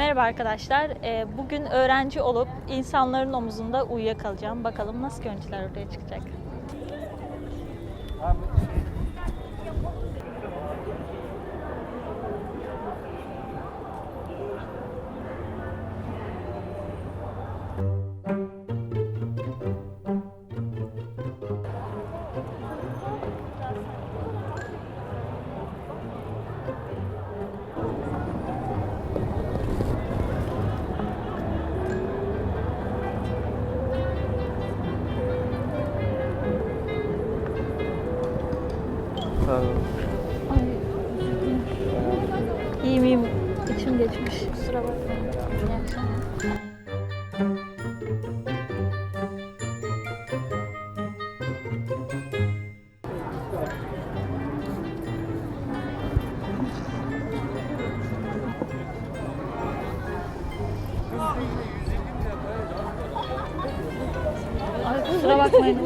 Merhaba arkadaşlar. Ee, Bugün öğrenci olup insanların omuzunda uyuyakalacağım. Bakalım nasıl görüntüler ortaya çıkacak. İyiyim iyiyim. İçim geçmiş. Kusura bakmayın. İyi akşamlar. Kusura bakmayın.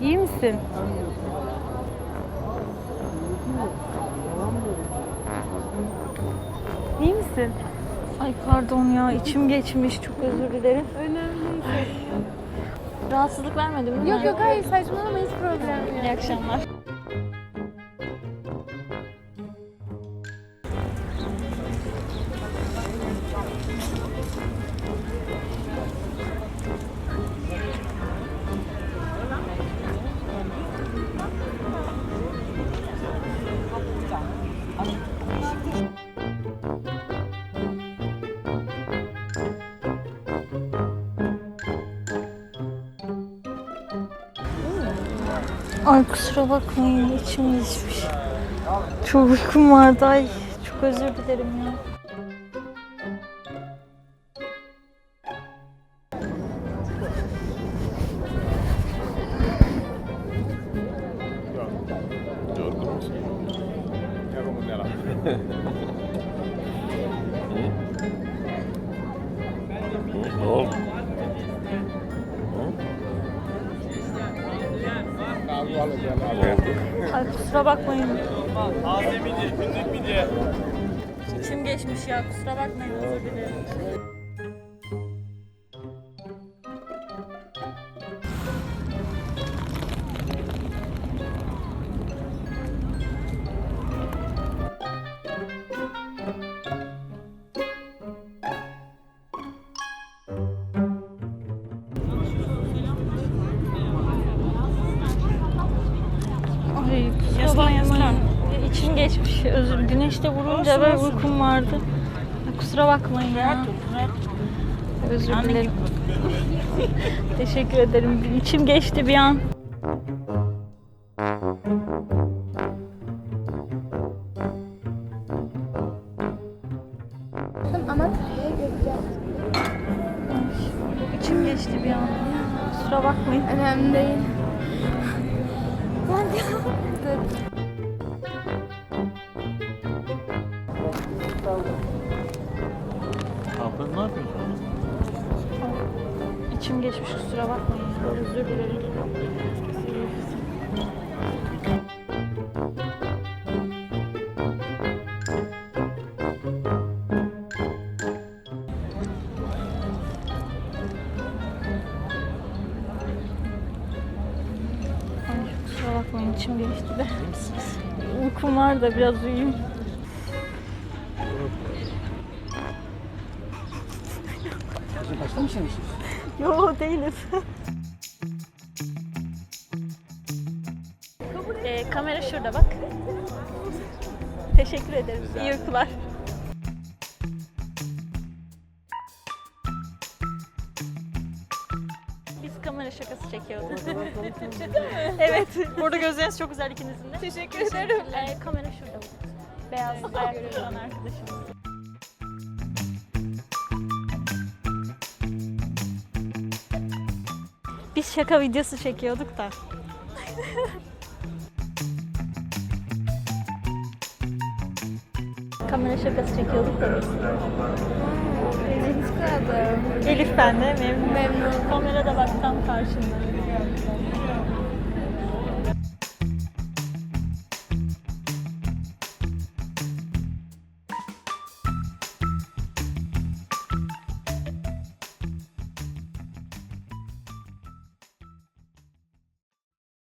İyi misin? İyi misin? Ay pardon ya içim geçmiş çok özür dilerim. Önemli değil. Rahatsızlık vermedim mi? Yok yok hayır saçmalama hiç problem yok. İyi akşamlar. Ay kusura bakmayın içim geçmiş. Çok uykum vardı ay. Çok özür dilerim ya. Ay kusura bakmayın. İçim geçmiş ya kusura bakmayın özür dilerim. Bakmayın. İçim geçmiş. Özür. Güneşte vurunca böyle uykum vardı. Kusura bakmayın ya. Özür dilerim. Teşekkür ederim. İçim geçti bir an. Ama. İçim geçti bir an. Kusura bakmayın. Önemli değil. De Abla ne yapıyorsun? İçim geçmiş kusura bakmayın. Özür dilerim. İçim geçti de. Uykum var da biraz uyuyayım. Yo değiliz. Ee, kamera şurada bak. Teşekkür ederim. İyi uykular. Biz kamera şakası çekiyorduk. evet. Burada gözleriniz çok güzel ikinizin de. Teşekkür ederim. Ee, kamera şurada. Beyaz ayaklı olan arkadaşımız. Biz şaka videosu çekiyorduk da. Kamera şakası çekiyorduk da biz. Çıkalım. Elif ben de memnun. Memnun. Kamerada bak tam karşında.